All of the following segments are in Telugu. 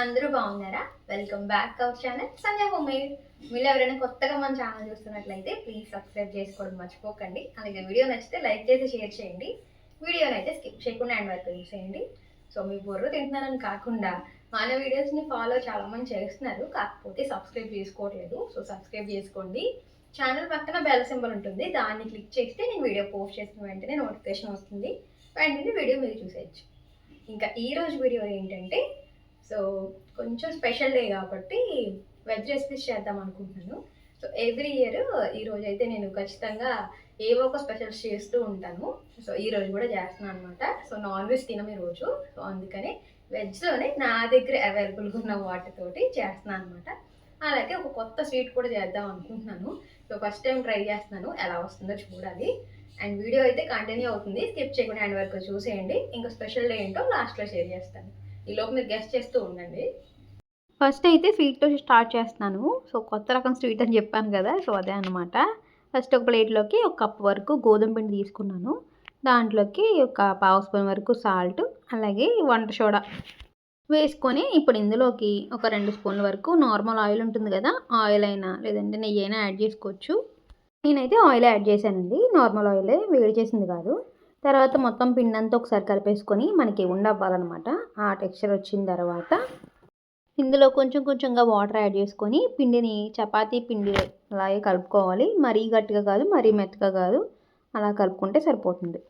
అందరూ బాగున్నారా? Welcome back our channel Sanjay homemade మీరు ఎవరైనా కొత్తగా మన ఛానల్ చూస్తున్నట్లయితే ప్లీజ్ సబ్స్క్రైబ్ చేసుకోవడం మర్చిపోకండి. అలాగే వీడియో నచ్చితే లైక్ చేసి షేర్ చేయండి. వీడియోని అయితే స్కిప్ చేయకుండా అండ్ వరకు చూసేయండి సో మీ బుర్ర తింటున్నారని కాకుండా మన వీడియోస్ని ఫాలో చాలామంది చేస్తున్నారు. కాకపోతే సబ్స్క్రైబ్ చేసుకోవట్లేదు. సో సబ్స్క్రైబ్ చేసుకోండి. ఛానల్ పక్కన బెల్ సింబల్ ఉంటుంది. దాన్ని క్లిక్ చేస్తే నేను వీడియో పోస్ట్ చేసిన వెంటనే నోటిఫికేషన్ వస్తుంది. వెంటనే వీడియో మీరు చూసేయచ్చు. ఇంకా ఈ రోజు వీడియో ఏంటంటే సో కొంచెం స్పెషల్ డే కాబట్టి వెజ్ రెసిపీస్ చేద్దాం అనుకుంటున్నాను. సో ఎవ్రీ ఇయర్ ఈ రోజు అయితే నేను ఖచ్చితంగా ఏవో ఒక స్పెషల్స్ చేస్తూ ఉంటాను. సో ఈ రోజు కూడా చేస్తున్నాను అనమాట సో నాన్ వెజ్ తినం ఈ రోజు. సో అందుకని వెజ్లోనే నా దగ్గర అవైలబుల్గా ఉన్న వాటితోటి చేస్తున్నాను అనమాట అలాగే ఒక కొత్త స్వీట్ కూడా చేద్దాం అనుకుంటున్నాను. సో ఫస్ట్ టైం ట్రై చేస్తున్నాను. ఎలా వస్తుందో చూడాలి. అండ్ వీడియో అయితే కంటిన్యూ అవుతుంది. స్కిప్ చేయకుండా అండ్ వరకు చూసేయండి. ఇంకా స్పెషల్ డే ఏంటో లాస్ట్లో షేర్ చేస్తాను. ఈలోపు మీరు గెస్ట్ చేస్తూ ఉండండి. ఫస్ట్ అయితే స్వీట్తో స్టార్ట్ చేస్తున్నాను. సో కొత్త రకం స్వీట్ అని చెప్పాను కదా సో అదే అనమాట ఫస్ట్ ఒక ప్లేట్లోకి ఒక కప్ వరకు గోధుమ పిండి తీసుకున్నాను. దాంట్లోకి ఒక పావు స్పూన్ వరకు సాల్ట్ అలాగే వంట సోడా వేసుకొని ఇప్పుడు ఇందులోకి ఒక రెండు స్పూన్ల వరకు నార్మల్ ఆయిల్ ఉంటుంది కదా ఆయిల్ అయినా లేదంటే నెయ్యి అయినా యాడ్ చేసుకోవచ్చు. నేనైతే ఆయిల్ యాడ్ చేశానండి. నార్మల్ ఆయిలే వేడి చేసింది కాదు. తర్వాత మొత్తం పిండి అంతా ఒకసారి కలిపేసుకొని మనకి ఉండవ్వాలన్నమాట. ఆ టెక్స్చర్ వచ్చిన తర్వాత ఇందులో కొంచెం కొంచెంగా వాటర్ యాడ్ చేసుకొని పిండిని చపాతీ పిండి అలాగే కలుపుకోవాలి. మరీ గట్టిగా కాదు మరీ మెత్తగా కాదు. అలా కలుపుకుంటే సరిపోతుంది.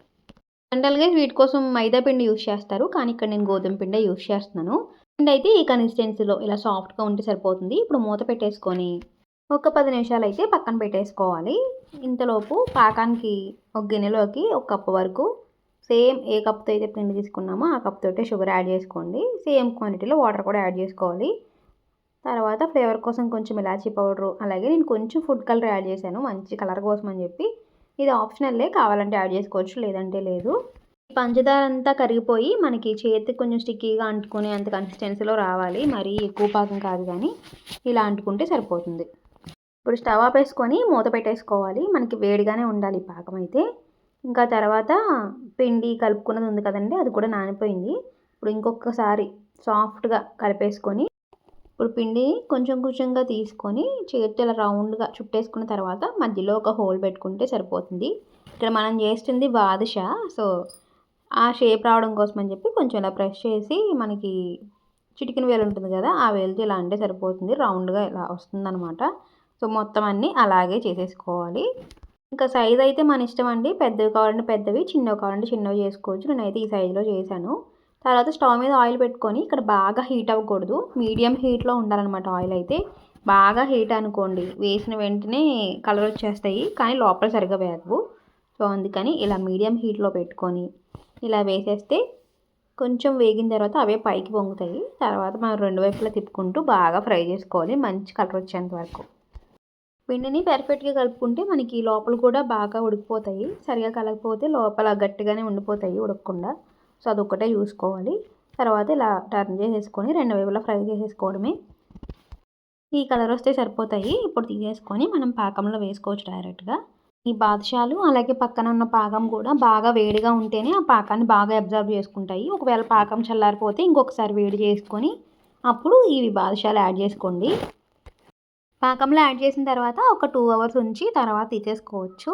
జనరల్గా స్వీట్ కోసం మైదా పిండి యూస్ చేస్తారు. కానీ ఇక్కడ నేను గోధుమ పిండి యూజ్ చేస్తున్నాను. పిండి అయితే ఈ కన్సిస్టెన్సీలో ఇలా సాఫ్ట్గా ఉంటే సరిపోతుంది. ఇప్పుడు మూత పెట్టేసుకొని ఒక పది నిమిషాలు అయితే పక్కన పెట్టేసుకోవాలి. ఇంతలోపు పాకానికి ఒక గిన్నెలోకి ఒక కప్పు వరకు సేమ్ ఏ కప్తో అయితే పిండి తీసుకున్నామో ఆ కప్ తోటే షుగర్ యాడ్ చేసుకోండి. సేమ్ క్వాంటిటీలో వాటర్ కూడా యాడ్ చేసుకోవాలి. తర్వాత ఫ్లేవర్ కోసం కొంచెం ఇలాచీ పౌడరు అలాగే నేను కొంచెం ఫుడ్ కలర్ యాడ్ చేశాను మంచి కలర్ కోసం అని చెప్పి. ఇది ఆప్షనల్లే కావాలంటే యాడ్ చేసుకోవచ్చు లేదంటే లేదు. పంచదార అంతా కరిగిపోయి మనకి చేతికి కొంచెం స్టిక్కీగా అంటుకునే అంత కన్సిస్టెన్సీలో రావాలి. మరీ ఎక్కువ పాకం కాదు కానీ ఇలా అంటుకుంటే సరిపోతుంది. ఇప్పుడు స్టవ్ ఆపేసుకొని మూత పెట్టేసుకోవాలి. మనకి వేడిగానే ఉండాలి పాకం అయితే. ఇంకా తర్వాత పిండి కలుపుకున్నది ఉంది కదండి అది కూడా నానిపోయింది. ఇప్పుడు ఇంకొకసారి సాఫ్ట్గా కలిపేసుకొని ఇప్పుడు పిండి కొంచెం కొంచెంగా తీసుకొని చేతితో ఇలా రౌండ్గా చుట్టేసుకున్న తర్వాత మధ్యలో ఒక హోల్ పెట్టుకుంటే సరిపోతుంది. ఇక్కడ మనం చేస్తుంది బాదుషా సో ఆ షేప్ రావడం కోసం అని చెప్పి కొంచెం ఇలా ప్రెస్ చేసి మనకి చిటికిన వేలు ఉంటుంది కదా ఆ వేలుతో ఇలా అంటే సరిపోతుంది. రౌండ్గా ఇలా వస్తుందన్నమాట. సో మొత్తం అన్నీ అలాగే చేసేసుకోవాలి. ఇంకా సైజ్ అయితే మన ఇష్టం అండి. పెద్దవి కావాలంటే పెద్దవి చిన్నవి కావాలంటే చిన్నవి చేసుకోవచ్చు. నేనైతే ఈ సైజులో చేశాను. తర్వాత స్టవ్ మీద ఆయిల్ పెట్టుకొని ఇక్కడ బాగా హీట్ అవ్వకూడదు. మీడియం హీట్లో ఉండాలన్నమాట ఆయిల్ అయితే. బాగా హీట్ అనుకోండి. వేసిన వెంటనే కలర్ వచ్చేస్తాయి. కానీ లోపల సరిగా వేగవు సో అందుకని ఇలా మీడియం హీట్లో పెట్టుకొని ఇలా వేసేస్తే కొంచెం వేగిన తర్వాత అవే పైకి పొంగుతాయి. తర్వాత మనం రెండు వైపులా తిప్పుకుంటూ బాగా ఫ్రై చేసుకోవాలి. మంచి కలర్ వచ్చేంత వరకు. పిండిని పెర్ఫెక్ట్గా కలుపుకుంటే మనకి లోపల కూడా బాగా ఉడికిపోతాయి. సరిగా కలగకపోతే లోపల గట్టిగానే ఉండిపోతాయి ఉడకకుండా. సో అదొక్కటే చూసుకోవాలి తర్వాత ఇలా టర్న్ చేసేసుకొని రెండు వైపులా ఫ్రై చేసేసుకోవడమే. ఈ కలర్ వస్తే సరిపోతాయి. ఇప్పుడు తీసేసుకొని మనం పాకంలో వేసుకోవచ్చు డైరెక్ట్గా ఈ బాదుషాలు అలాగే పక్కన ఉన్న పాకం కూడా బాగా వేడిగా ఉంటేనే ఆ పాకాన్ని బాగా అబ్జర్వ్ చేసుకుంటాయి. ఒకవేళ పాకం చల్లారిపోతే ఇంకొకసారి వేడి చేసుకొని అప్పుడు ఇవి బాదుషాలు యాడ్ చేసుకోండి. పాకంలో యాడ్ చేసిన తర్వాత ఒక టూ అవర్స్ ఉంచి తర్వాత తీసేసుకోవచ్చు.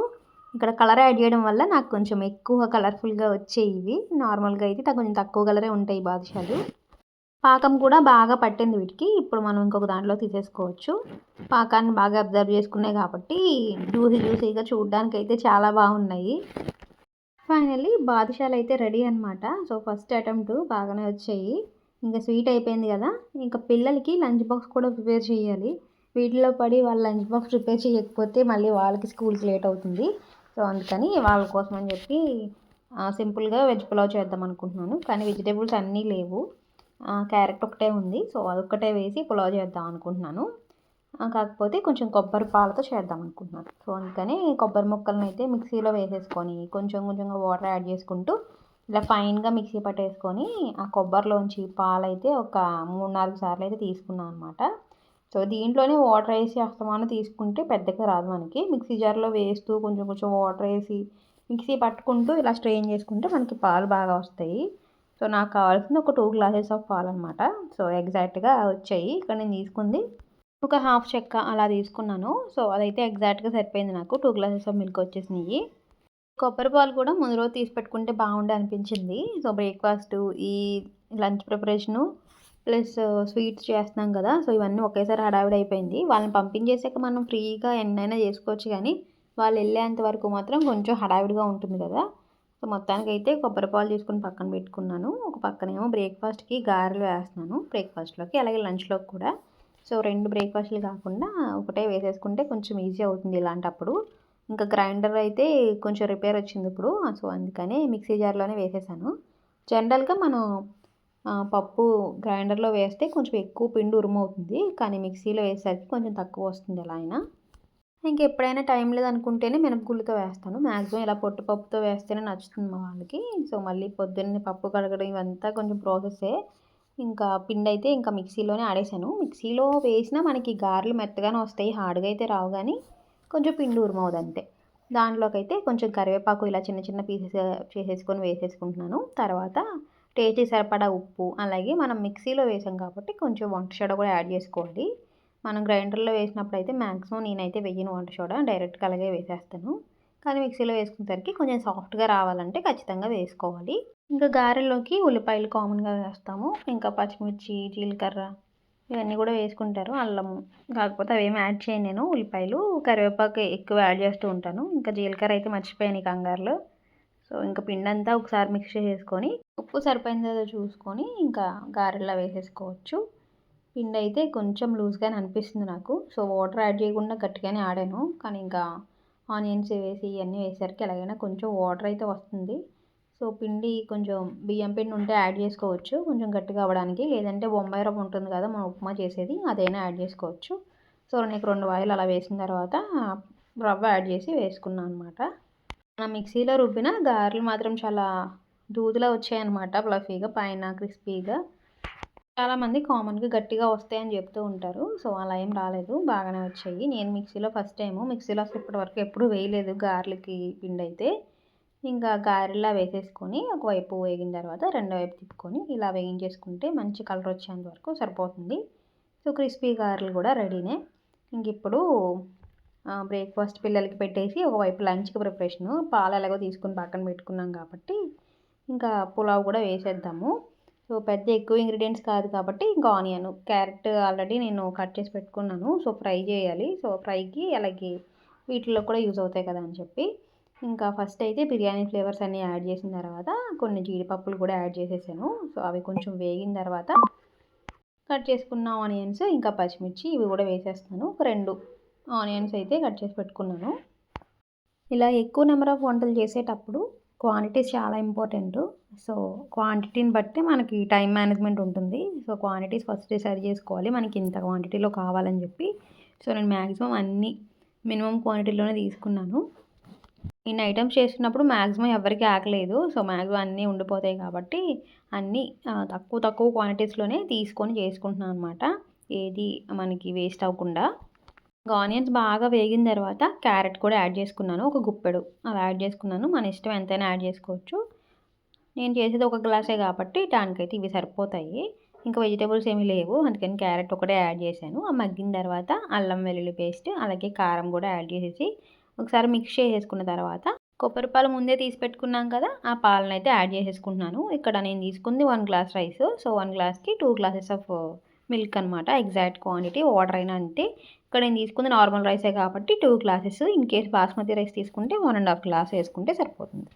ఇక్కడ కలర్ యాడ్ చేయడం వల్ల నాకు కొంచెం ఎక్కువ కలర్ఫుల్గా వచ్చాయి ఇవి నార్మల్గా అయితే కొంచెం తక్కువ కలరే ఉంటాయి బాదుషాలు. పాకం కూడా బాగా పట్టింది వీటికి. ఇప్పుడు మనం ఇంకొక దాంట్లో తీసేసుకోవచ్చు. పాకాన్ని బాగా అబ్జర్వ్ చేసుకున్నాయి కాబట్టి జ్యూసీ జ్యూసీగా చూడడానికి అయితే చాలా బాగున్నాయి. ఫైనల్లీ బాదుషాలు అయితే రెడీ అనమాట సో ఫస్ట్ అటెంప్ట్ బాగానే వచ్చాయి. ఇంకా స్వీట్ అయిపోయింది కదా. ఇంకా పిల్లలకి లంచ్ బాక్స్ కూడా ప్రిపేర్ చేయాలి. వీటిలో పడి వాళ్ళ లంచ్ బాక్స్ ప్రిపేర్ చేయకపోతే మళ్ళీ వాళ్ళకి స్కూల్కి లేట్ అవుతుంది. సో అందుకని వాళ్ళ కోసం అని చెప్పి సింపుల్గా వెజ్ పులావ్ చేద్దాం అనుకుంటున్నాను. కానీ వెజిటేబుల్స్ అన్నీ లేవు. క్యారెట్ ఒకటే ఉంది. సో అదొక్కటే వేసి పులావ్ చేద్దాం అనుకుంటున్నాను. కాకపోతే కొంచెం కొబ్బరి పాలతో చేద్దాం అనుకుంటున్నాను. సో అందుకని కొబ్బరి ముక్కలను అయితే మిక్సీలో వేసేసుకొని కొంచెం కొంచెంగా వాటర్ యాడ్ చేసుకుంటూ ఇలా ఫైన్గా మిక్సీ పట్టేసుకొని ఆ కొబ్బరిలోంచి పాలైతే ఒక మూడు నాలుగు సార్లు అయితే తీసుకున్నాను అనమాట సో దీంట్లోనే వాటర్ వేసి అస్తమానం తీసుకుంటే పెద్దగా రాదు మనకి. మిక్సీ జార్లో వేస్తూ కొంచెం కొంచెం వాటర్ వేసి మిక్సీ పట్టుకుంటూ ఇలా స్ట్రెయిన్ చేసుకుంటే మనకి పాలు బాగా వస్తాయి. సో నాకు కావాల్సింది ఒక టూ గ్లాసెస్ ఆఫ్ పాలు అనమాట సో ఎగ్జాక్ట్గా వచ్చాయి. ఇక్కడ నేను తీసుకుంది ఒక హాఫ్ చెక్క అలా తీసుకున్నాను. సో అదైతే ఎగ్జాక్ట్గా సరిపోయింది నాకు. టూ గ్లాసెస్ ఆఫ్ మిల్క్ వచ్చేసినాయి. కొబ్బరి పాలు కూడా ముందు రోజు తీసి పెట్టుకుంటే బాగుండే అనిపించింది. సో బ్రేక్ఫాస్ట్ ఈ లంచ్ ప్రిపరేషను ప్లస్ స్వీట్స్ చేస్తున్నాం కదా సో ఇవన్నీ ఒకేసారి హడావిడి అయిపోయింది వాళ్ళని పంపించేసాక మనం ఫ్రీగా ఎన్నైనా చేసుకోవచ్చు కానీ వాళ్ళు వెళ్ళేంత వరకు మాత్రం కొంచెం హడావిడిగా ఉంటుంది కదా. సో మొత్తానికి అయితే కొబ్బరి పాలు తీసుకుని పక్కన పెట్టుకున్నాను. ఒక పక్కనేమో బ్రేక్ఫాస్ట్కి గారెలు వేస్తున్నాను బ్రేక్ఫాస్ట్లోకి అలాగే లంచ్లోకి కూడా. సో రెండు బ్రేక్ఫాస్ట్లు కాకుండా ఒకటే వేసేసుకుంటే కొంచెం ఈజీ అవుతుంది ఇలాంటప్పుడు. ఇంకా గ్రైండర్ అయితే కొంచెం రిపేర్ వచ్చింది ఇప్పుడు సో అందుకని మిక్సీ జార్లోనే వేసేసాను. జనరల్గా మనం పప్పు గ్రైండర్లో వేస్తే కొంచెం ఎక్కువ పిండి ఉరుమవుతుంది. కానీ మిక్సీలో వేసేసరికి కొంచెం తక్కువ వస్తుంది ఎలా అయినా. ఇంకెప్పుడైనా టైం లేదనుకుంటేనే మినపగుళ్ళతో వేస్తాను. మ్యాక్సిమం ఇలా పొట్టుపప్పుతో వేస్తేనే నచ్చుతుంది మా వాళ్ళకి. సో మళ్ళీ పొద్దున్నే పప్పు కడగడం ఇవంతా కొంచెం ప్రాసెసే ఇంకా పిండి అయితే ఇంకా మిక్సీలోనే ఆడేసాను. మిక్సీలో వేసినా మనకి గారెలు మెత్తగానే వస్తాయి. హార్డ్గా అయితే రావు కానీ కొంచెం పిండి ఉరుమవుదు అంతే. దాంట్లోకి అయితే కొంచెం కరివేపాకు ఇలా చిన్న చిన్న పీసెస్ చేసేసుకొని వేసేసుకుంటున్నాను. తర్వాత టేస్ట్కి సరిపడా ఉప్పు అలాగే మనం మిక్సీలో వేసాం కాబట్టి కొంచెం వంట సోడా కూడా యాడ్ చేసుకోవాలి మనం గ్రైండర్లో వేసినప్పుడు అయితే మ్యాక్సిమం నేనైతే వెయ్యను వంట సోడా డైరెక్ట్గా అలాగే వేసేస్తాను. కానీ మిక్సీలో వేసుకునేసరికి కొంచెం సాఫ్ట్గా రావాలంటే ఖచ్చితంగా వేసుకోవాలి. ఇంకా గారెలోకి ఉల్లిపాయలు కామన్గా వేస్తాము. ఇంకా పచ్చిమిర్చి జీలకర్ర ఇవన్నీ కూడా వేసుకుంటారు అల్లము. కాకపోతే అవేమి యాడ్ చేయను నేను. ఉల్లిపాయలు కరివేపాకు ఎక్కువ యాడ్ చేస్తూ ఉంటాను. ఇంకా జీలకర్ర అయితే మర్చిపోయాను ఈ కంగారులో. సో ఇంకా పిండి అంతా ఒకసారి మిక్స్ చేసుకొని ఉప్పు సరిపోయిందో చూసుకొని ఇంకా గారెలా వేసేసుకోవచ్చు. పిండి అయితే కొంచెం లూజ్గానే అనిపిస్తుంది నాకు. సో వాటర్ యాడ్ చేయకుండా గట్టిగానే ఆడాను. కానీ ఇంకా ఆనియన్స్ వేసి ఇవన్నీ వేసరికి ఎలాగైనా కొంచెం వాటర్ అయితే వస్తుంది. సో పిండి కొంచెం బియ్యం పిండి ఉంటే యాడ్ చేసుకోవచ్చు. కొంచెం గట్టిగా అవ్వడానికి. లేదంటే బొంబాయి రవ్వ ఉంటుంది కదా మనం ఉప్మా చేసేది అదైనా యాడ్ చేసుకోవచ్చు. సో నీకు రెండు వాయిలు అలా వేసిన తర్వాత రవ్వ యాడ్ చేసి వేసుకున్నాను అనమాట ఆ మిక్సీలో రుబ్బిన గారెలు మాత్రం చాలా దూదులా వచ్చాయన్నమాట ఫ్లఫీగా పైన క్రిస్పీగా. చాలామంది కామన్గా గట్టిగా వస్తాయని చెప్తూ ఉంటారు. సో అలా ఏం రాలేదు. బాగానే వచ్చాయి. నేను మిక్సీలో ఫస్ట్ టైము మిక్సీలో అసలు ఇప్పటివరకు ఎప్పుడు వేయలేదు గారెలకి పిండి అయితే. ఇంకా గారెలా వేసేసుకొని ఒకవైపు వేగిన తర్వాత రెండో వైపు తిప్పుకొని ఇలా వేయించేసుకుంటే మంచి కలర్ వచ్చేంత వరకు సరిపోతుంది. సో క్రిస్పీ గారెలు కూడా రెడీనే. ఇంక ఇప్పుడు బ్రేక్ఫాస్ట్ పిల్లలకి పెట్టేసి ఒకవైపు లంచ్కి ప్రిపరేషను పాలు ఎలాగో తీసుకుని పక్కన పెట్టుకున్నాం కాబట్టి ఇంకా పులావ్ కూడా వేసేద్దాము. సో పెద్ద ఎక్కువ ఇంగ్రీడియంట్స్ కాదు కాబట్టి ఇంకా ఆనియన్ క్యారెట్ ఆల్రెడీ నేను కట్ చేసి పెట్టుకున్నాను. సో ఫ్రై చేయాలి. సో ఫ్రైకి అలాగే వీటిలో కూడా యూజ్ అవుతాయి కదా అని చెప్పి. ఇంకా ఫస్ట్ అయితే బిర్యానీ ఫ్లేవర్స్ అన్నీ యాడ్ చేసిన తర్వాత కొన్ని జీడిపప్పులు కూడా యాడ్ చేసేసాను. సో అవి కొంచెం వేగిన తర్వాత కట్ చేసుకున్న ఆనియన్స్ ఇంకా పచ్చిమిర్చి ఇవి కూడా వేసేస్తాను ఒక రెండు ఆనియన్స్ అయితే కట్ చేసి పెట్టుకున్నాను. ఇలా ఎక్కువ నెంబర్ ఆఫ్ వంటలు చేసేటప్పుడు క్వాంటిటీస్ చాలా ఇంపార్టెంట్. సో క్వాంటిటీని బట్టి మనకి టైం మేనేజ్మెంట్ ఉంటుంది. సో క్వాంటిటీస్ ఫస్ట్ డిసైడ్ చేసుకోవాలి. మనకి ఇంత క్వాంటిటీలో కావాలని చెప్పి. సో నేను మ్యాక్సిమం అన్నీ మినిమం క్వాంటిటీలోనే తీసుకున్నాను. ఇన్ని ఐటమ్స్ చేస్తున్నప్పుడు మ్యాక్సిమం ఎవరికి ఆకలేదు. సో మ్యాక్సిమం అన్నీ ఉండిపోతాయి కాబట్టి అన్నీ తక్కువ తక్కువ క్వాంటిటీస్లోనే తీసుకొని చేసుకుంటున్నాను అనమాట ఏది మనకి వేస్ట్ అవ్వకుండా. ఆనియన్స్ బాగా వేగిన తర్వాత క్యారెట్ కూడా యాడ్ చేసుకున్నాను. ఒక గుప్పెడు అలా యాడ్ చేసుకున్నాను. మన ఇష్టం ఎంతైనా యాడ్ చేసుకోవచ్చు. నేను చేసేది ఒక గ్లాసే కాబట్టి దానికైతే ఇవి సరిపోతాయి. ఇంకా వెజిటేబుల్స్ ఏమీ లేవు. అందుకని క్యారెట్ ఒకటే యాడ్ చేశాను. ఆ మగ్గిన తర్వాత అల్లం వెల్లుల్లి పేస్ట్ అలాగే కారం కూడా యాడ్ చేసేసి ఒకసారి మిక్స్ చేసేసుకున్న తర్వాత కొబ్బరి పాలు ముందే తీసి పెట్టుకున్నాం కదా ఆ పాలను అయితే యాడ్ చేసేసుకుంటున్నాను. ఇక్కడ నేను తీసుకుంది one glass rice. So one గ్లాస్కి టూ గ్లాసెస్ ఆఫ్ మిల్క్ అనమాట ఎగ్జాక్ట్ క్వాంటిటీ వాటర్ అయినా అంతే. ఇక్కడ నేను తీసుకుంది నార్మల్ రైసే కాబట్టి two glasses. In case basmati rice తీసుకుంటే వన్ అండ్ హాఫ్ గ్లాస్ వేసుకుంటే సరిపోతుంది.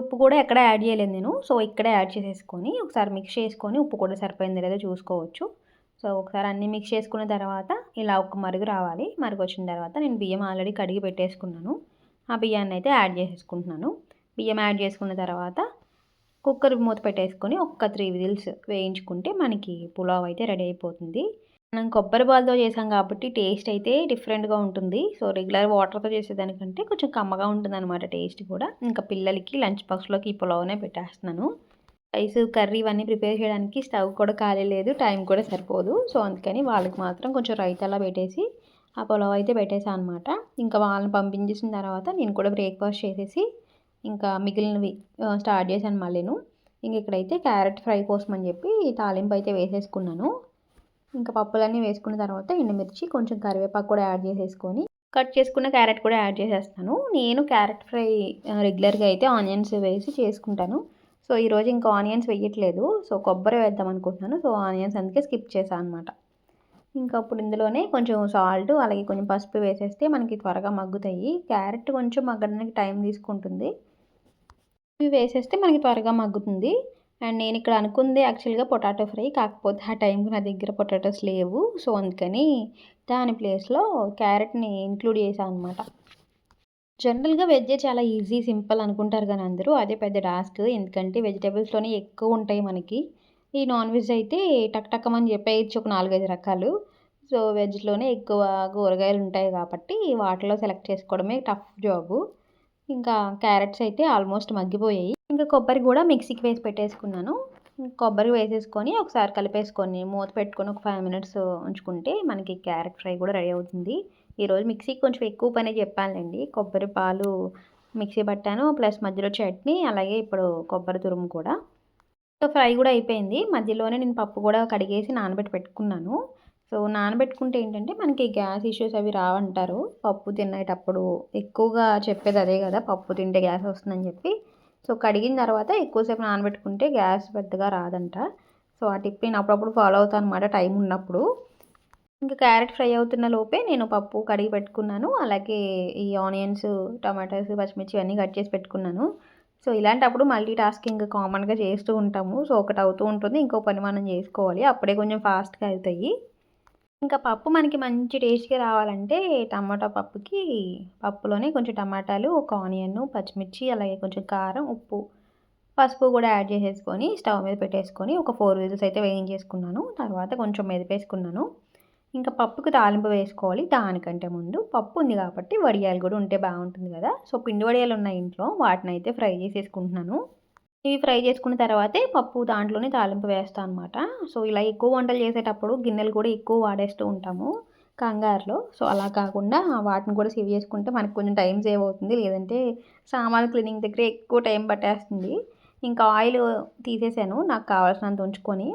ఉప్పు కూడా ఎక్కడ యాడ్ చేయలేదు నేను. సో ఇక్కడే యాడ్ చేసేసుకొని ఒకసారి మిక్స్ చేసుకొని ఉప్పు కూడా సరిపోయింది లేదో చూసుకోవచ్చు. సో ఒకసారి అన్నీ మిక్స్ చేసుకున్న తర్వాత ఇలా ఒక మరుగు రావాలి. మరుగు వచ్చిన తర్వాత నేను బియ్యం ఆల్రెడీ కడిగి పెట్టేసుకున్నాను. ఆ బియ్యాన్ని అయితే యాడ్ చేసేసుకుంటున్నాను. బియ్యం యాడ్ చేసుకున్న తర్వాత కుక్కర్ మూత పెట్టేసుకొని ఒక్క త్రీ విజిల్స్ వేయించుకుంటే మనకి పులావ్ అయితే రెడీ అయిపోతుంది. మనం కొబ్బరి బాల్తో చేసాం కాబట్టి టేస్ట్ అయితే డిఫరెంట్గా ఉంటుంది. సో రెగ్యులర్ వాటర్తో చేసేదానికంటే కొంచెం కమ్మగా ఉంటుంది అనమాట టేస్ట్ కూడా. ఇంకా పిల్లలకి లంచ్ బాక్స్లోకి ఈ పులావ్నే పెట్టేస్తున్నాను. రైస్ కర్రీ ఇవన్నీ ప్రిపేర్ చేయడానికి స్టవ్ కూడా ఖాళీ లేదు. టైం కూడా సరిపోదు. సో అందుకని వాళ్ళకి మాత్రం కొంచెం రైతలా పెట్టేసి ఆ పొలవ్ అయితే పెట్టేసాను అనమాట ఇంకా వాళ్ళని పంపించేసిన తర్వాత నేను కూడా బ్రేక్ఫాస్ట్ చేసేసి ఇంకా మిగిలినవి స్టార్ట్ చేశాను మళ్ళీను. ఇంక ఇక్కడైతే క్యారెట్ ఫ్రై కోసం అని చెప్పి తాలింపు అయితే వేసేసుకున్నాను. ఇంకా పప్పులన్నీ వేసుకున్న తర్వాత ఎండుమిర్చి కొంచెం కరివేపాకు కూడా యాడ్ చేసేసుకొని కట్ చేసుకున్న క్యారెట్ కూడా యాడ్ చేసేస్తాను. నేను క్యారెట్ ఫ్రై రెగ్యులర్గా అయితే ఆనియన్స్ వేసి చేసుకుంటాను. సో ఈరోజు ఇంకా ఆనియన్స్ వేయట్లేదు. సో కొబ్బరి వేద్దాం అనుకుంటున్నాను. సో ఆనియన్స్ అందుకే స్కిప్ చేశాను అనమాట ఇంకా అప్పుడు ఇందులోనే కొంచెం సాల్ట్ అలాగే కొంచెం పసుపు వేసేస్తే మనకి త్వరగా మగ్గుతాయి. క్యారెట్ కొంచెం మగ్గడానికి టైం తీసుకుంటుంది. ఇవి వేసేస్తే మనకి త్వరగా మగ్గుతుంది. అండ్ నేను ఇక్కడ అనుకుంది యాక్చువల్గా పొటాటో ఫ్రై కాకపోతే ఆ టైంకి నా దగ్గర పొటాటోస్ లేవు. సో అందుకని దాని ప్లేస్లో క్యారెట్ని ఇంక్లూడ్ చేశాను అనమాట జనరల్గా వెజ్జే చాలా ఈజీ సింపుల్ అనుకుంటారు కానీ అందరూ. అదే పెద్ద టాస్క్ ఎందుకంటే వెజిటేబుల్స్లోనే ఎక్కువ ఉంటాయి మనకి. ఈ నాన్ వెజ్ అయితే టక్ టక్కమని చెప్పేయచ్చు ఒక నాలుగైదు రకాలు. సో వెజ్లోనే ఎక్కువ కూరగాయలు ఉంటాయి కాబట్టి వాటిలో సెలెక్ట్ చేసుకోవడమే టఫ్ జాబు ఇంకా క్యారెట్స్ అయితే ఆల్మోస్ట్ మగ్గిపోయాయి. ఇంకా కొబ్బరి కూడా మిక్సీకి వేసి పెట్టేసుకున్నాను. కొబ్బరి వేసేసుకొని ఒకసారి కలిపేసుకొని మూత పెట్టుకొని ఒక ఫైవ్ మినిట్స్ ఉంచుకుంటే మనకి క్యారెట్ ఫ్రై కూడా రెడీ అవుతుంది. ఈరోజు మిక్సీకి కొంచెం ఎక్కువ పని చెప్పాలండి. కొబ్బరి పాలు మిక్సీ పట్టాను ప్లస్ మధ్యలో చట్నీ అలాగే ఇప్పుడు కొబ్బరి తురుము కూడా. సో ఫ్రై కూడా అయిపోయింది. మధ్యలోనే నేను పప్పు కూడా కడిగేసి నానబెట్టి పెట్టుకున్నాను. సో నానబెట్టుకుంటే ఏంటంటే మనకి గ్యాస్ ఇష్యూస్ అవి రావంటారు. పప్పు తినేటప్పుడు ఎక్కువగా చెప్పేది అదే కదా పప్పు తింటే గ్యాస్ వస్తుందని చెప్పి. సో కడిగిన తర్వాత ఎక్కువసేపు నానబెట్టుకుంటే గ్యాస్ పెద్దగా రాదంట. సో ఆ టిప్ నేను అప్పుడప్పుడు ఫాలో అవుతాను అనమాట టైం ఉన్నప్పుడు. ఇంకా క్యారెట్ ఫ్రై అవుతున్న లోపే నేను పప్పు కడిగి పెట్టుకున్నాను. అలాగే ఈ ఆనియన్స్ టమాటాస్ పచ్చిమిర్చి అన్నీ కట్ చేసి పెట్టుకున్నాను. సో ఇలాంటప్పుడు మల్టీ టాస్కింగ్ కామన్గా చేస్తూ ఉంటాము. సో ఒకటి అవుతూ ఉంటుంది ఇంకో పని మనం చేసుకోవాలి. అప్పుడే కొంచెం ఫాస్ట్గా అవుతాయి. ఇంకా పప్పు మనకి మంచి టేస్ట్గా రావాలంటే టమాటా పప్పుకి పప్పులోనే కొంచెం టమాటాలు ఒక ఆనియన్ పచ్చిమిర్చి అలాగే కొంచెం కారం ఉప్పు పసుపు కూడా యాడ్ చేసేసుకొని స్టవ్ మీద పెట్టేసుకొని ఒక ఫోర్ విజిల్స్ అయితే వేయించేసుకున్నాను. తర్వాత కొంచెం మెదిపేసుకున్నాను. ఇంకా పప్పుకు తాలింపు వేసుకోవాలి దానికంటే ముందు. పప్పు ఉంది కాబట్టి వడియాలు కూడా ఉంటే బాగుంటుంది కదా. సో పిండి వడియాలు ఉన్నాయి ఇంట్లో. వాటిని అయితే ఫ్రై చేసేసుకుంటున్నాను. ఇవి ఫ్రై చేసుకున్న తర్వాతే పప్పు దాంట్లోనే తాలింపు వేస్తాను అనమాట సో ఇలా ఎక్కువ వంటలు చేసేటప్పుడు గిన్నెలు కూడా ఎక్కువ వాడేస్తూ ఉంటాము కంగారులో. సో అలా కాకుండా వాటిని కూడా సేవ్ చేసుకుంటే మనకు కొంచెం టైం సేవ్ అవుతుంది. లేదంటే సామాన్ క్లీనింగ్ దగ్గర ఎక్కువ టైం పట్టేస్తుంది. ఇంకా ఆయిల్ తీసేసాను. నాకు కావాల్సినంత ఉంచుకొని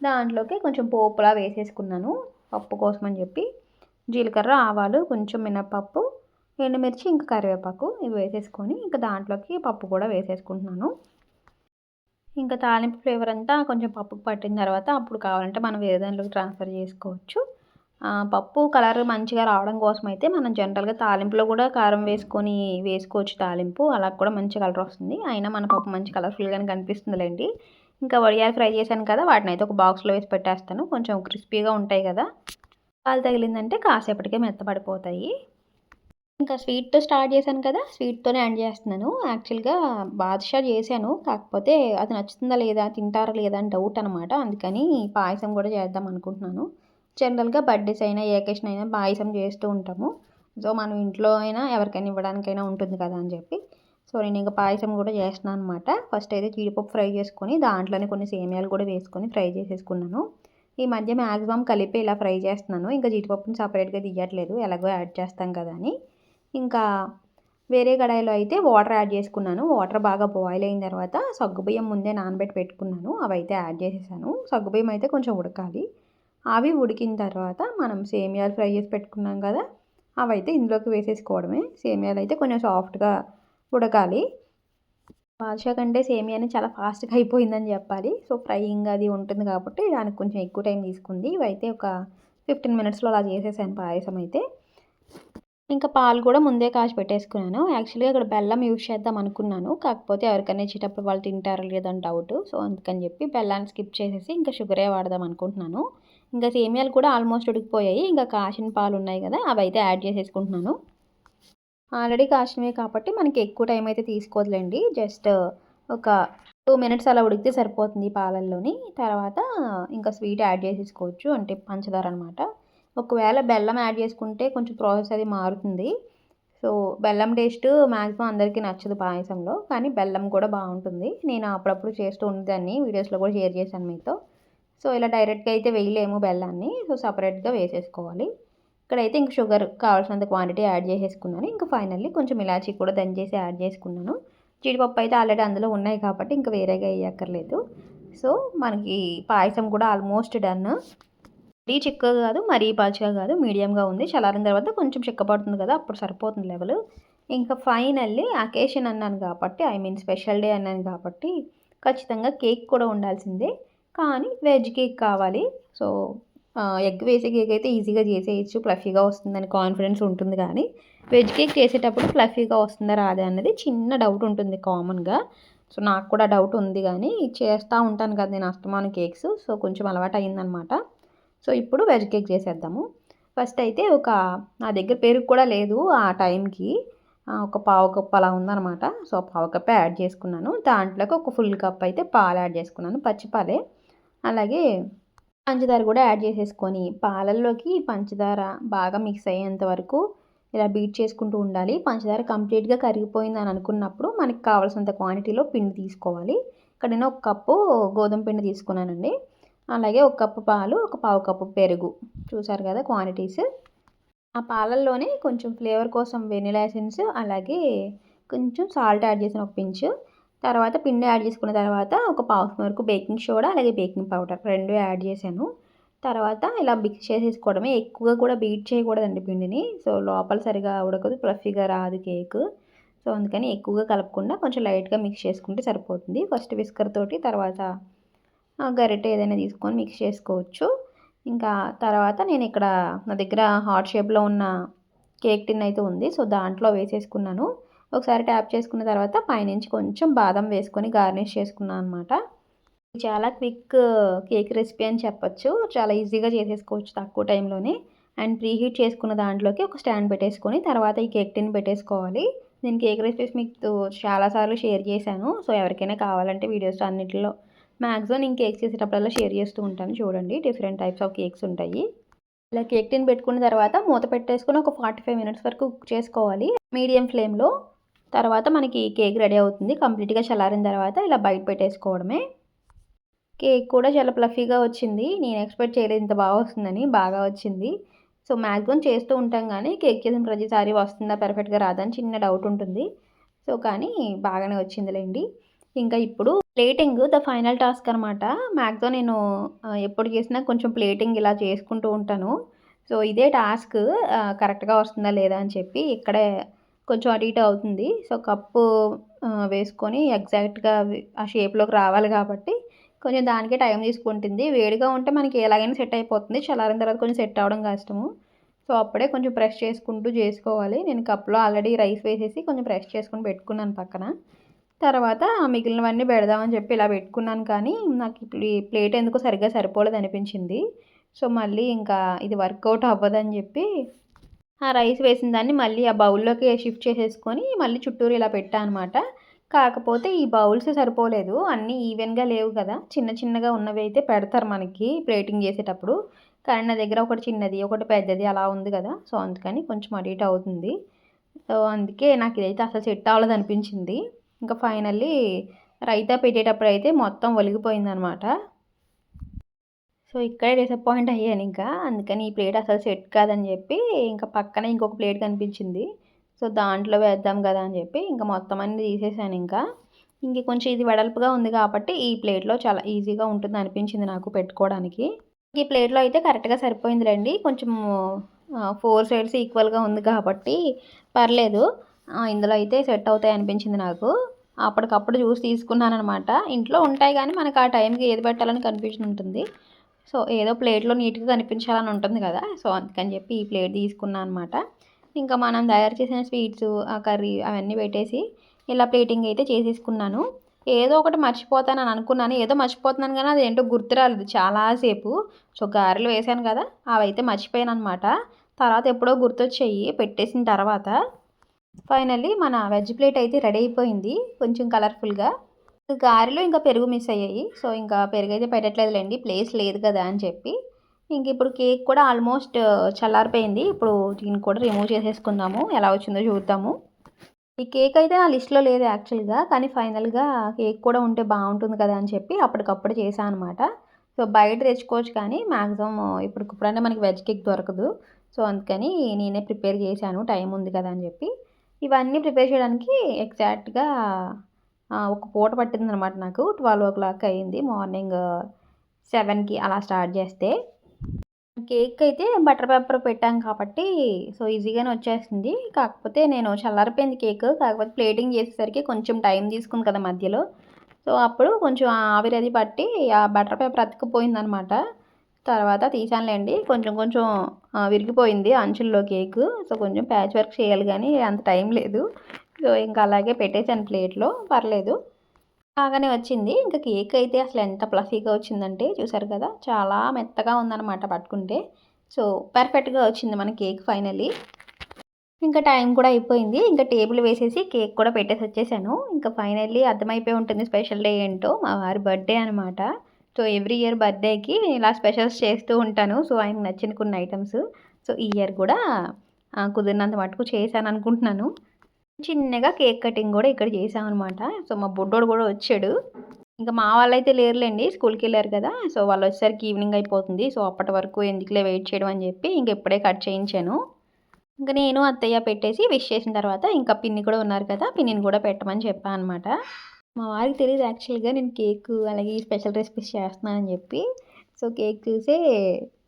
దాంట్లోకి కొంచెం పోపులా వేసేసుకున్నాను. పప్పు కోసం అని చెప్పి జీలకర్ర ఆవాలు కొంచెం మినపప్పు ఎండుమిర్చి ఇంకా కరివేపాకు ఇవి వేసేసుకొని ఇంకా దాంట్లోకి పప్పు కూడా వేసేసుకుంటున్నాను. ఇంకా తాలింపు ఫ్లేవర్ అంతా కొంచెం పప్పుకు పట్టిన తర్వాత అప్పుడు కావాలంటే మనం వేరే దాంట్లోకి ట్రాన్స్ఫర్ చేసుకోవచ్చు. పప్పు కలర్ మంచిగా రావడం కోసం అయితే మనం జనరల్గా తాలింపులో కూడా కారం వేసుకొని వేసుకోవచ్చు తాలింపు. అలా కూడా మంచి కలర్ వస్తుంది. అయినా మన పప్పు మంచి కలర్ఫుల్గానే కనిపిస్తుందిలేండి. ఇంకా వడియాలు ఫ్రై చేశాను కదా వాటిని అయితే ఒక బాక్స్లో వేసి పెట్టేస్తాను. కొంచెం క్రిస్పీగా ఉంటాయి కదా పాలు తగిలిందంటే కాసేపటికే మెత్తపడిపోతాయి ఇంకా స్వీట్తో స్టార్ట్ చేశాను కదా స్వీట్తోనే ఎండ్ చేస్తున్నాను. యాక్చువల్గా బాదుషా చేశాను కాకపోతే అది నచ్చుతుందా లేదా తింటారా లేదా అని డౌట్ అనమాట అందుకని పాయసం కూడా చేద్దాం అనుకుంటున్నాను. జనరల్గా బర్త్డేస్ అయినా ఏకేషన్ అయినా పాయసం చేస్తూ ఉంటాము. సో మనం ఇంట్లో అయినా ఎవరికైనా ఇవ్వడానికైనా ఉంటుంది కదా అని చెప్పి. సో నేను ఇంకా పాయసం కూడా చేస్తున్నాను అనమాట ఫస్ట్ అయితే జీడిపప్పు ఫ్రై చేసుకొని దాంట్లోనే కొన్ని సేమియాలు కూడా వేసుకొని ఫ్రై చేసేసుకున్నాను. ఈ మధ్య మ్యాక్సిమం కలిపి ఇలా ఫ్రై చేస్తున్నాను. ఇంకా జీడిపప్పుని సపరేట్గా తీయట్లేదు. ఎలాగో యాడ్ చేస్తాం కదా అని. ఇంకా వేరే కడాయిలో అయితే వాటర్ యాడ్ చేసుకున్నాను. వాటర్ బాగా బాయిల్ అయిన తర్వాత సగ్గుబియ్యం ముందే నానబెట్టి పెట్టుకున్నాను. అవి అయితే యాడ్ చేసేసాను. సగ్గుబియ్యం అయితే కొంచెం ఉడకాలి. అవి ఉడికిన తర్వాత మనం సేమియాలు ఫ్రై చేసి పెట్టుకున్నాం కదా అవి అయితే ఇందులోకి వేసేసుకోవడమే. సేమియాలు అయితే కొంచెం సాఫ్ట్గా ఉడకాలి. బాదుషా కంటే సేమియాని చాలా ఫాస్ట్గా అయిపోయిందని చెప్పాలి. సో ఫ్రైయింగ్ అది ఉంటుంది కాబట్టి దానికి కొంచెం ఎక్కువ టైం తీసుకుంది. ఇవైతే ఒక ఫిఫ్టీన్ మినిట్స్లో అలా చేసేసాను పాయసం అయితే. ఇంకా పాలు కూడా ముందే కాచి పెట్టేసుకున్నాను. యాక్చువల్గా ఇక్కడ బెల్లం యూజ్ చేద్దాం అనుకున్నాను. కాకపోతే ఎవరికైనా ఇచ్చేటప్పుడు వాళ్ళు తింటారో లేదని డౌట్. సో అందుకని చెప్పి బెల్లాన్ని స్కిప్ చేసేసి ఇంకా షుగరే వాడదాం అనుకుంటున్నాను. ఇంకా సేమియాలు కూడా ఆల్మోస్ట్ ఉడికిపోయాయి. ఇంకా కాసిన పాలు ఉన్నాయి కదా అవి అయితే యాడ్ చేసేసుకుంటున్నాను. ఆల్రెడీ కాసినవే కాబట్టి మనకి ఎక్కువ టైం అయితే తీసుకోదులేండి. జస్ట్ ఒక టూ మినిట్స్ అలా ఉడికితే సరిపోతుంది పాలల్లోని. తర్వాత ఇంకా స్వీట్ యాడ్ చేసేసుకోవచ్చు. అంటే పంచదార అనమాట ఒకవేళ బెల్లం యాడ్ చేసుకుంటే కొంచెం ప్రాసెస్ అది మారుతుంది. సో బెల్లం టేస్ట్ మ్యాక్సిమం అందరికీ నచ్చదు పాయసంలో కానీ బెల్లం కూడా బాగుంటుంది. నేను అప్పుడప్పుడు చేస్తూ ఉండేదాన్ని వీడియోస్లో కూడా షేర్ చేశాను మీతో. సో ఇలా డైరెక్ట్గా అయితే వేయలేము బెల్లాన్ని. సో సపరేట్గా వేసేసుకోవాలి. ఇక్కడైతే ఇంక షుగర్ కావాల్సినంత క్వాంటిటీ యాడ్ చేసేసుకున్నాను. ఇంకా ఫైనల్లీ కొంచెం ఇలాచీ కూడా దంచేసి యాడ్ చేసుకున్నాను. జీడిపప్పు అయితే ఆల్రెడీ అందులో ఉన్నాయి కాబట్టి ఇంకా వేరేగా వేయక్కర్లేదు. సో మనకి పాయసం కూడా ఆల్మోస్ట్ డన్. మరీ చిక్కగా కాదు మరీ పలుచగా కాదు మీడియంగా ఉంది. చల్లారిన తర్వాత కొంచెం చిక్కపడుతుంది కదా అప్పుడు సరిపోతుంది లెవెల్. ఇంకా ఫైనల్లీ అకేషన్ అన్నాను కాబట్టి ఐ మీన్ స్పెషల్ డే అన్నాను కాబట్టి ఖచ్చితంగా కేక్ కూడా ఉండాల్సిందే. కానీ వెజ్ కేక్ కావాలి. సో ఎగ్ వేసే కేక్ అయితే ఈజీగా చేసేయచ్చు ఫ్లఫీగా వస్తుందని కాన్ఫిడెన్స్ ఉంటుంది కానీ వెజ్ కేక్ చేసేటప్పుడు ఫ్లఫీగా వస్తుందా రాదా అన్నది చిన్న డౌట్ ఉంటుంది కామన్గా. సో నాకు కూడా డౌట్ ఉంది కానీ చేస్తూ ఉంటాను కదా నేను అస్తమాను కేక్స్. సో కొంచెం అలవాటు అయిందనమాట సో ఇప్పుడు వెజ్ కేక్ చేసేద్దాము. ఫస్ట్ అయితే ఒక నా దగ్గర పెరుగు కూడా లేదు ఆ టైంకి. ఒక పావు కప్ అలా ఉందన్నమాట. సో పావు కప్పే యాడ్ చేసుకున్నాను. దాంట్లోకి ఒక ఫుల్ కప్ అయితే పాలు యాడ్ చేసుకున్నాను పచ్చిపాలే అలాగే పంచదార కూడా యాడ్ చేసేసుకొని పాలల్లోకి పంచదార బాగా మిక్స్ అయ్యేంత వరకు ఇలా బీట్ చేసుకుంటూ ఉండాలి. పంచదార కంప్లీట్గా కరిగిపోయింది అని అనుకున్నప్పుడు మనకి కావాల్సినంత క్వాంటిటీలో పిండి తీసుకోవాలి. ఇక్కడ నేను ఒక కప్పు గోధుమ పిండి తీసుకున్నానండి. అలాగే ఒక కప్పు పాలు ఒక పావు కప్పు పెరుగు. చూసారు కదా క్వాంటిటీస్ ఆ పాలల్లోనే కొంచెం ఫ్లేవర్ కోసం వెనిలా ఎసెన్స్ అలాగే కొంచెం సాల్ట్ యాడ్ చేసిన ఒక పించు తర్వాత పిండి యాడ్ చేసుకున్న తర్వాత ఒక పావు స్పూన్ వరకు బేకింగ్ సోడా అలాగే బేకింగ్ పౌడర్ రెండు యాడ్ చేశాను. తర్వాత ఇలా మిక్స్ చేసేసుకోవడమే. ఎక్కువగా కూడా బీట్ చేయకూడదండి పిండిని. సో లోపల సరిగా ఉడకదు ఫ్లఫీగా రాదు కేక్ సో అందుకని ఎక్కువగా కలపకుండా కొంచెం లైట్గా మిక్స్ చేసుకుంటే సరిపోతుంది. ఫస్ట్ విస్కర్ తోటి తర్వాత గరిటె ఏదైనా తీసుకొని మిక్స్ చేసుకోవచ్చు. ఇంకా తర్వాత నేను ఇక్కడ నా దగ్గర హాట్ షేప్లో ఉన్న కేక్ టిన్ అయితే ఉంది. సో దాంట్లో వేసేసుకున్నాను. ఒకసారి ట్యాప్ చేసుకున్న తర్వాత పైనుంచి కొంచెం బాదం వేసుకొని గార్నిష్ చేసుకున్నాను అనమాట చాలా క్విక్ కేక్ రెసిపీ అని చెప్పచ్చు. చాలా ఈజీగా చేసేసుకోవచ్చు తక్కువ టైంలోనే. అండ్ ప్రీ హీట్ చేసుకున్న దాంట్లోకి ఒక స్టాండ్ పెట్టేసుకొని తర్వాత ఈ కేక్ టిన్ పెట్టేసుకోవాలి. నేను కేక్ రెసిపీస్ మీకు చాలాసార్లు షేర్ చేశాను. సో ఎవరికైనా కావాలంటే వీడియోస్ అన్నింటిలో మ్యాక్సిమం నేను కేక్ చేసేటప్పుడల్లా షేర్ చేస్తూ ఉంటాను. చూడండి డిఫరెంట్ టైప్స్ ఆఫ్ కేక్స్ ఉంటాయి. ఇలా కేక్ టిన్ పెట్టుకున్న తర్వాత మూత పెట్టేసుకొని ఒక ఫార్టీ ఫైవ్ మినిట్స్ వరకు కుక్ చేసుకోవాలి. మీడియం ఫ్లేమ్లో తర్వాత మనకి కేక్ రెడీ అవుతుంది. కంప్లీట్గా చల్లారిన తర్వాత ఇలా బయట పెట్టేసుకోవడమే. కేక్ కూడా చాలా ప్లఫీగా వచ్చింది. నేను ఎక్స్పెక్ట్ చేయలేదు ఇంత బాగా వస్తుందని బాగా వచ్చింది. సో మ్యాక్సిమం చేస్తూ ఉంటాం కానీ కేక్ చేసిన ప్రతిసారి వస్తుందా పర్ఫెక్ట్గా రాదని చిన్న డౌట్ ఉంటుంది. సో కానీ బాగానే వచ్చిందిలేండి. ఇంకా ఇప్పుడు ప్లేటింగ్ ద ఫైనల్ టాస్క్ అనమాట మ్యాక్సిమం నేను ఎప్పుడు చేసినా కొంచెం ప్లేటింగ్ ఇలా చేసుకుంటూ ఉంటాను. సో ఇదే టాస్క్ కరెక్ట్గా వస్తుందా లేదా అని చెప్పి ఇక్కడే కొంచెం అటు ఇటు అవుతుంది. సో కప్పు వేసుకొని ఎగ్జాక్ట్గా ఆ షేప్లోకి రావాలి కాబట్టి కొంచెం దానికే టైం తీసుకుంటుంది. వేడిగా ఉంటే మనకి ఎలాగైనా సెట్ అయిపోతుంది. చల్లారిన తర్వాత కొంచెం సెట్ అవ్వడం కష్టము. సో అప్పుడే కొంచెం ప్రెస్ చేసుకుంటూ చేసుకోవాలి. నేను కప్లో ఆల్రెడీ రైస్ వేసేసి కొంచెం ప్రెస్ చేసుకుని పెట్టుకున్నాను పక్కన. తర్వాత మిగిలినవన్నీ పెడదామని చెప్పి ఇలా పెట్టుకున్నాను కానీ నాకు ఇప్పుడు ఈ ప్లేట్ ఎందుకో సరిగ్గా సరిపోలేదు అనిపించింది. సో మళ్ళీ ఇంకా ఇది వర్కౌట్ అవ్వదని చెప్పి ఆ రైస్ వేసిన దాన్ని మళ్ళీ ఆ బౌల్లోకి షిఫ్ట్ చేసేసుకొని మళ్ళీ చుట్టూరు ఇలా పెట్టా అనమాట కాకపోతే ఈ బౌల్స్ సరిపోలేదు. అన్నీ ఈవెన్గా లేవు కదా. చిన్న చిన్నగా ఉన్నవి అయితే పెడతారు మనకి ప్లేటింగ్ చేసేటప్పుడు. కానీ నా దగ్గర ఒకటి చిన్నది ఒకటి పెద్దది అలా ఉంది కదా. సో అందుకని కొంచెం అటు ఇటు అవుతుంది. సో అందుకే నాకు ఇదైతే అసలు సెట్ అవ్వలేదు అనిపించింది. ఇంకా ఫైనల్లీ రైతా పెట్టేటప్పుడు అయితే మొత్తం ఒలిగిపోయిందనమాట సో ఇక్కడే డిసప్పాయింట్ అయ్యాను ఇంకా. అందుకని ఈ ప్లేట్ అసలు సెట్ కాదని చెప్పి ఇంకా పక్కన ఇంకొక ప్లేట్ కనిపించింది. సో దాంట్లో వేద్దాం కదా అని చెప్పి ఇంకా మొత్తం అన్ని తీసేసాను ఇంకా. ఇంక కొంచెం ఇది వెడల్పుగా ఉంది కాబట్టి ఈ ప్లేట్లో చాలా ఈజీగా ఉంటుంది అనిపించింది నాకు పెట్టుకోవడానికి. ఈ ప్లేట్లో అయితే కరెక్ట్గా సరిపోయింది రండి కొంచెం ఫోర్ సైడ్స్ ఈక్వల్గా ఉంది కాబట్టి పర్లేదు. ఇందులో అయితే సెట్ అవుతాయి అనిపించింది నాకు. అప్పటికప్పుడు చూసి తీసుకున్నాను అనమాట ఇంట్లో ఉంటాయి కానీ మనకు ఆ టైంకి ఏది పెట్టాలని కన్ఫ్యూజన్ ఉంటుంది. సో ఏదో ప్లేట్లో నీట్గా కనిపించాలని ఉంటుంది కదా. సో అందుకని చెప్పి ఈ ప్లేట్ తీసుకున్నాను అనమాట ఇంకా మనం తయారు చేసిన స్వీట్స్ ఆ కర్రీ అవన్నీ పెట్టేసి ఇలా ప్లేటింగ్ అయితే చేసేసుకున్నాను. ఏదో ఒకటి మర్చిపోతానని అనుకున్నాను. ఏదో మర్చిపోతున్నాను కానీ అది ఏంటో గుర్తురాలేదు చాలాసేపు సో గారెలు వేసాను కదా. అవి అయితే మర్చిపోయాను అనమాట తర్వాత ఎప్పుడో గుర్తొచ్చాయి. పెట్టేసిన తర్వాత ఫైనల్లీ మన వెజ్ ప్లేట్ అయితే రెడీ అయిపోయింది. కొంచెం కలర్ఫుల్గా గారెలో ఇంకా పెరుగు మిస్ అయ్యాయి. సో ఇంకా పెరుగు అయితే పెట్టట్లేదులేండి. ప్లేస్ లేదు కదా అని చెప్పి. ఇంక ఇప్పుడు కేక్ కూడా ఆల్మోస్ట్ uh, చల్లారిపోయింది. ఇప్పుడు దీన్ని కూడా రిమూవ్ చేసేసుకుందాము. ఎలా వచ్చిందో చూద్దాము. ఈ కేక్ అయితే నా లిస్ట్లో లేదు యాక్చువల్గా కానీ ఫైనల్గా కేక్ కూడా ఉంటే బాగుంటుంది కదా అని చెప్పి అప్పటికప్పుడు చేశాను అనమాట సో బయట తెచ్చుకోవచ్చు కానీ మ్యాక్సిమం ఇప్పుడు ఇప్పుడంటే మనకి వెజ్ కేక్ దొరకదు. సో అందుకని నేనే ప్రిపేర్ చేశాను. టైం ఉంది కదా అని చెప్పి. ఇవన్నీ ప్రిపేర్ చేయడానికి ఎగ్జాక్ట్గా ఒక పూట పట్టింది అనమాట నాకు. ట్వెల్వ్ ఓ క్లాక్ అయ్యింది మార్నింగ్ సెవెన్కి అలా స్టార్ట్ చేస్తే. కేక్ అయితే బటర్ పేపర్ పెట్టాం కాబట్టి సో ఈజీగానే వచ్చేసింది. కాకపోతే నేను చల్లారిపోయింది కేక్ కాకపోతే ప్లేటింగ్ చేసేసరికి కొంచెం టైం తీసుకుంది కదా మధ్యలో. సో అప్పుడు కొంచెం ఆవిరి అది పట్టి ఆ బటర్ పేపర్ అతికిపోయిందనమాట అనమాట తర్వాత తీసానులేండి. కొంచెం కొంచెం విరిగిపోయింది అంచుల్లో కేక్ సో కొంచెం ప్యాచ్ వర్క్ చేయాలి కానీ అంత టైం లేదు. సో ఇంకా అలాగే పెట్టేశాను ప్లేట్లో. పర్లేదు. బాగానే వచ్చింది. ఇంకా కేక్ అయితే అసలు ఎంత ప్లఫీగా వచ్చిందంటే చూసారు కదా చాలా మెత్తగా ఉందన్నమాట పట్టుకుంటే. సో పర్ఫెక్ట్గా వచ్చింది మన కేక్ ఫైనల్లీ ఇంకా టైం కూడా అయిపోయింది. ఇంకా టేబుల్ వేసేసి కేక్ కూడా పెట్టేసి వచ్చేసాను. ఇంకా ఫైనల్లీ అర్థమైపోయి ఉంటుంది స్పెషల్ డే ఏంటో. మా వారి బర్త్డే అనమాట సో ఎవ్రీ ఇయర్ బర్త్డేకి ఇలా స్పెషల్స్ చేస్తూ ఉంటాను. సో ఆయనకు నచ్చిన కొన్ని ఐటమ్స్ సో ఈ ఇయర్ కూడా కుదిరినంత మటుకు చేశాను అనుకుంటున్నాను. చిన్నగా కేక్ కటింగ్ కూడా ఇక్కడ చేసామన్నమాట సో మా బుడ్డోడు కూడా వచ్చాడు. ఇంకా మా వాళ్ళైతే లేరులేండి స్కూల్కి వెళ్ళారు కదా. సో వాళ్ళు వచ్చేసరికి ఈవినింగ్ అయిపోతుంది. సో అప్పటి వరకు ఎందుకులే వెయిట్ చేయడం అని చెప్పి ఇంక ఇప్పుడే కట్ చేయించాను. ఇంకా నేను అత్తయ్య పెట్టేసి విష్ చేసిన తర్వాత ఇంకా పిన్ని కూడా ఉన్నారు కదా పిన్నిని కూడా పెట్టమని చెప్పాను అనమాట మా వారికి తెలియదు యాక్చువల్గా నేను కేక్ అలాగే స్పెషల్ రెసిపీస్ చేస్తున్నానని చెప్పి. సో కేక్ చూసే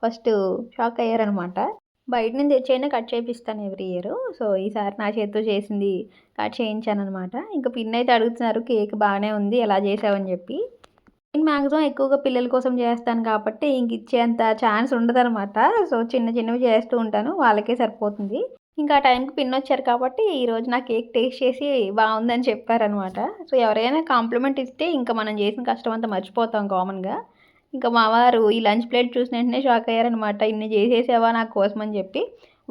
ఫస్ట్ షాక్ అయ్యారనమాట. బయట నుంచి తెచ్చైనా కట్ చేపిస్తాను ఎవ్రీ ఇయర్. సో ఈసారి నా చేతితో చేసింది కట్ చేయించాను అనమాట ఇంకా పిన్ అయితే అడుగుతున్నారు కేక్ బాగానే ఉంది ఎలా చేసావని చెప్పి. నేను మ్యాక్సిమం ఎక్కువగా పిల్లల కోసం చేస్తాను కాబట్టి ఇంక ఇచ్చేంత ఛాన్స్ ఉండదన్నమాట సో చిన్న చిన్నవి చేస్తూ ఉంటాను వాళ్ళకే సరిపోతుంది. ఇంకా ఆ టైంకి పిన్ వచ్చారు కాబట్టి ఈరోజు నా కేక్ టేస్ట్ చేసి బాగుందని చెప్పారనమాట. సో ఎవరైనా కాంప్లిమెంట్ ఇస్తే ఇంకా మనం చేసిన కష్టం అంతా మర్చిపోతాం కామన్గా. ఇంకా మా వారు ఈ లంచ్ ప్లేట్ చూసిన వెంటనే షాక్ అయ్యారనమాట. ఇన్ని చేసేసావా నా కోసం అని చెప్పి.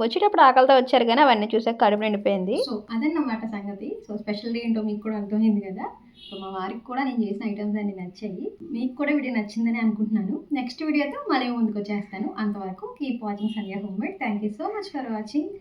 వచ్చేటప్పుడు ఆకలితో వచ్చారు కానీ అవన్నీ చూసాక కడుపు నిండిపోయింది. సో అదన్నమాట సంగతి. సో స్పెషల్ ఏంటో మీకు కూడా అర్థమైంది కదా. సో మా వారికి కూడా నేను చేసిన ఐటమ్స్ అన్ని నచ్చాయి. మీకు కూడా వీడియో నచ్చిందని అనుకుంటున్నాను. నెక్స్ట్ వీడియోతో మళ్ళీ ముందుకు వచ్చేస్తాను. అంతవరకు keep watching Sandhya home made. Thank you so much for watching.